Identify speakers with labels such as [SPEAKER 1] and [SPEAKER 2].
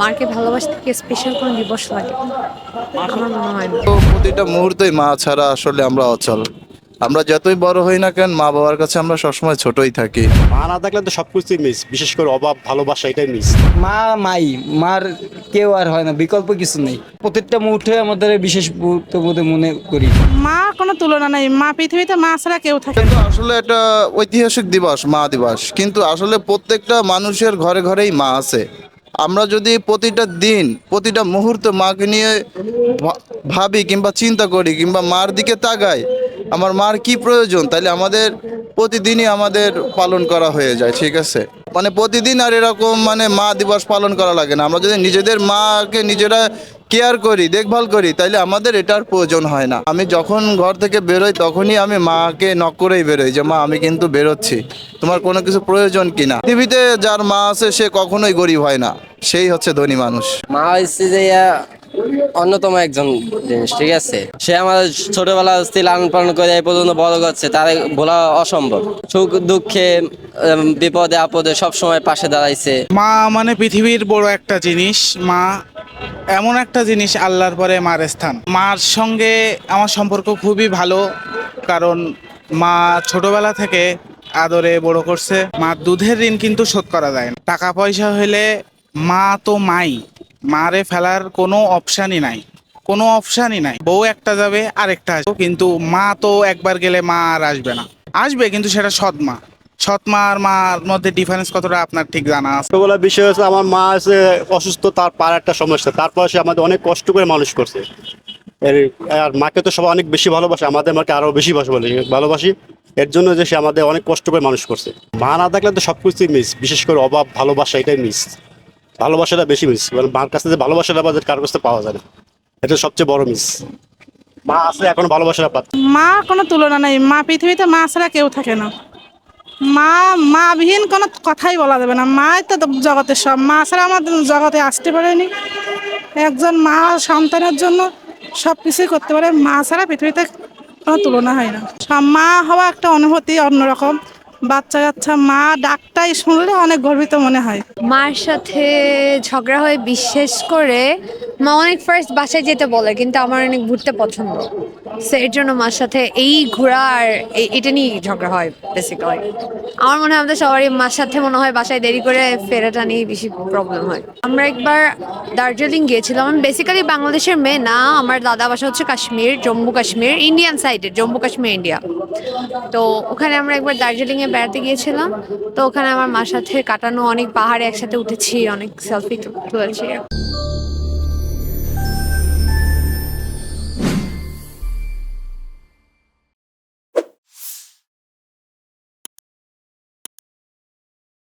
[SPEAKER 1] মাকে ভালোবাসতে কি স্পেশাল কোনো দিবস লাগে? আমার মনে হয় না।
[SPEAKER 2] তো প্রতিটা মুহূর্তেই মা ছাড়া আসলে আমরা অচল। আমরা যতই বড় হই না কেন মা বাবার কাছে আমরা সবসময় ছোটই থাকি।
[SPEAKER 3] মা না থাকলে তো সবকিছুই মিস বিশেষ করে অভাব ভালোবাসা এটাই মিস
[SPEAKER 4] মা মাই মার কেউ আর হয় না বিকল্প কিছু নেই। প্রত্যেকটা মুহূর্তে আমাদের বিশেষ মুহূর্ত বলে মনে করি।
[SPEAKER 5] মা কোনো তুলনা নাই মা পৃথিবীতে মা ছাড়া কেউ থাকে না।
[SPEAKER 2] কিন্তু আসলে এটা ঐতিহাসিক দিবস মা দিবস। কিন্তু আসলে প্রত্যেকটা মানুষের ঘরে ঘরেই মা আছে। আমরা যদি প্রতিটা দিন, প্রতিটা মুহূর্ত মাকে নিয়ে ভাবি কিংবা চিন্তা করি কিংবা মার দিকে তাকাই, আমার মার কি প্রয়োজন? তাহলে আমাদের প্রতিদিনই আমাদের পালন করা হয়ে যায়, ঠিক আছে? মানে প্রতিদিন আর এরকম মানে মা দিবস পালন করা লাগে না। আমরা যদি নিজেদের মাকে নিজেরা কেয়ার করি, দেখভাল করি, তাইলে আমাদের এটার প্রয়োজন হয় না। আমি যখন ঘর থেকে বেরোই, তখনই আমি মাকে নক করেই বেরোই যে, মা, আমি কিন্তু বেরোচ্ছি। তোমার কোনো কিছু প্রয়োজন কি না? পৃথিবীতে যার মা আছে, সে কখনোই গরিব হয় না। সেই হচ্ছে ধনী মানুষ।
[SPEAKER 6] মা হচ্ছে যে অন্যতম একজন জিনিস, ঠিক আছে? সে আমাদের ছোটবেলা থেকে লালন পালন করে এই পর্যন্ত বড় করছে, তার বলা অসম্ভব। সুখ, দুঃখে বিপদে, আপদে সব সময় পাশে দাঁড়াইছে।
[SPEAKER 7] মা মানে পৃথিবীর বড় একটা জিনিস, মা এমন একটা জিনিস আল্লাহর পরে মার স্থান। মার সঙ্গে আমার সম্পর্ক খুবই ভালো, কারণ মা ছোটবেলা থেকে আদরে বড় করছে। মা দুধের ঋণ কিন্তু শোধ করা যায় না। টাকা পয়সা হলে মা তো মাই। মারে ফেলার কোনো অপশানই নাই। কোনো অপশানই নাই। বউ একটা যাবে, আরেকটা আসবে। কিন্তু মা তো একবার গেলে মা আর আসবে না। আসবে, কিন্তু সেটা সৎ মা সৎ মার মধ্যে ডিফারেন্স কতটা আপনার ঠিক জানা আছে?
[SPEAKER 3] বিষয় হচ্ছে, আমার মা আছে, অসুস্থ, তার পার একটা সমস্যা। তারপর সে আমাদের অনেক কষ্ট করে মানুষ করছে। আর মাকে তো সবাই অনেক বেশি ভালোবাসে। আমাদের মাকে আরও বেশি ভালোবাসি ভালোবাসি। এর জন্য যে সে আমাদের অনেক কষ্ট করে মানুষ করছে। মা না থাকলে তো সবকিছুই মিস বিশেষ করে অভাব, ভালোবাসা, এটাই মিস ভালোবাসাটা বেশি মিস মার কাছে যে ভালোবাসাটা আমাদের কারোর কাছে পাওয়া যায় না। এটা সবচেয়ে বড় মিস মা আছে, এখন ভালোবাসাটা পাচ্ছে
[SPEAKER 5] মা কোনো তুলনা নাই। মা, পৃথিবীতে মা ছাড়া কেউ থাকে না। মা মা বিহীন কোনো কথাই বলা যাবে না। মাই তো জগতের সব। মা ছাড়া আমার জগতে আসতে পারেনি। একজন মা সন্তানের জন্য সব কিছুই করতে পারে। মা ছাড়া পৃথিবীতে কোনো তুলনা হয় না। মা হওয়া একটা অনুভূতি অন্যরকম। বাচ্চা কাচ্চা মা ডাকটাই শুনলে অনেক গর্বিত মনে হয়।
[SPEAKER 1] মার সাথে ঝগড়া হয়ে বিশেষ করে মা অনেক ফার্স্ট বাসায় যেতে বলে, কিন্তু আমার অনেক ঘুরতে পছন্দ। সো এর জন্য মার সাথে এই ঘোরা আর এটা নিয়ে ঝগড়া হয় বেসিক্যালি আমার মনে হয় আমাদের সবারই মার সাথে মনে হয় বাসায় দেরি করে ফেরাটা নিয়ে বেশি প্রবলেম হয়। আমরা একবার দার্জিলিং গিয়েছিলাম। আমি বেসিক্যালি বাংলাদেশের মেয়ে না, আমার দাদা বাসা হচ্ছে কাশ্মীর, জম্মু কাশ্মীর ইন্ডিয়ান সাইডে জম্মু কাশ্মীর ইন্ডিয়া তো ওখানে আমরা একবার দার্জিলিংয়ে বেড়াতে গিয়েছিলাম। তো ওখানে আমার মার সাথে কাটানো অনেক পাহাড়ে একসাথে উঠেছি, অনেক সেলফি তুলেছি।